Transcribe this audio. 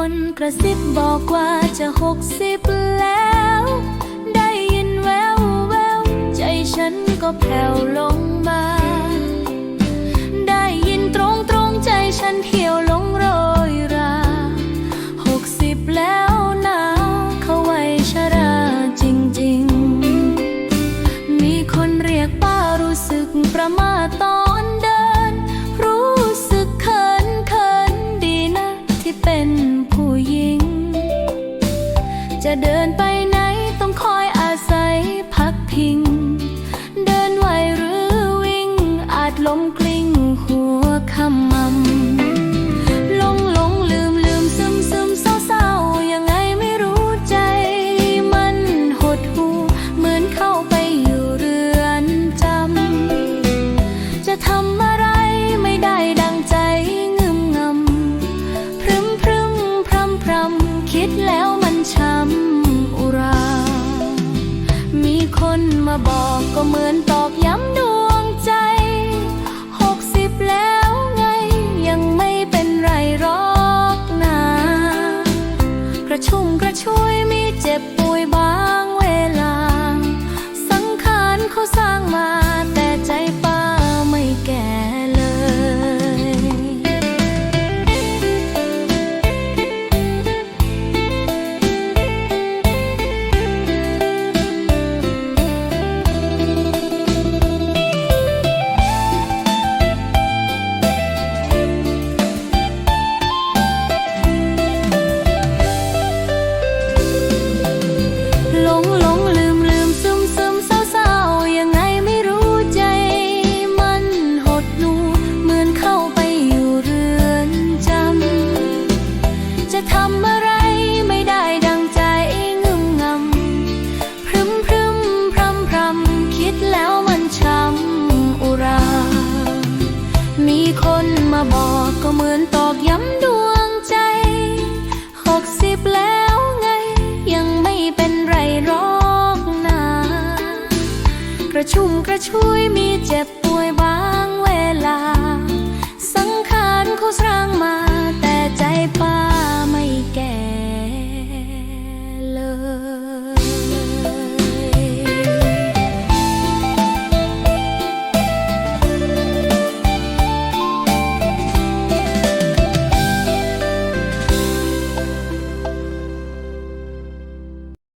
คนกระซิบบอกว่าจะหกสิบแล้ว ได้ยินแววแววใจฉันก็แผ่วลงมา ได้ยินตรงตรงใจฉันเหี่ยวลงโรยราหกสิบแล้วหนาวเขาไว้ชราจริง ๆ มีคนเรียกป้ารู้สึกประมาทตอน เป็นผู้หญิง จะเดินไปไหนต้องคอยอาศัยพักพิง เดินไหวหรือวิ่ง อาจล้มกลิ้งหัวขมำหลงหลงลืมลืมซึมซึมเศร้าเศร้ายังไงไม่รู้ใจมันหดหูเหมือนเข้าไปอยู่เรือนจำจะทำ คิดแล้วมันช้ำอุรา มีคนมาบอกก็เหมือนต อะไรไม่ได้ดังใจงึมงำพรึมพรึมพรำพรำคิดแล้วมันช้ำอุรา มีคนมาบอกก็เหมือนตอกย้ำดวงใจหกสิบแล้วไง ยังไม่เป็นไรหรอกนะกระชุ่มกระชวยมี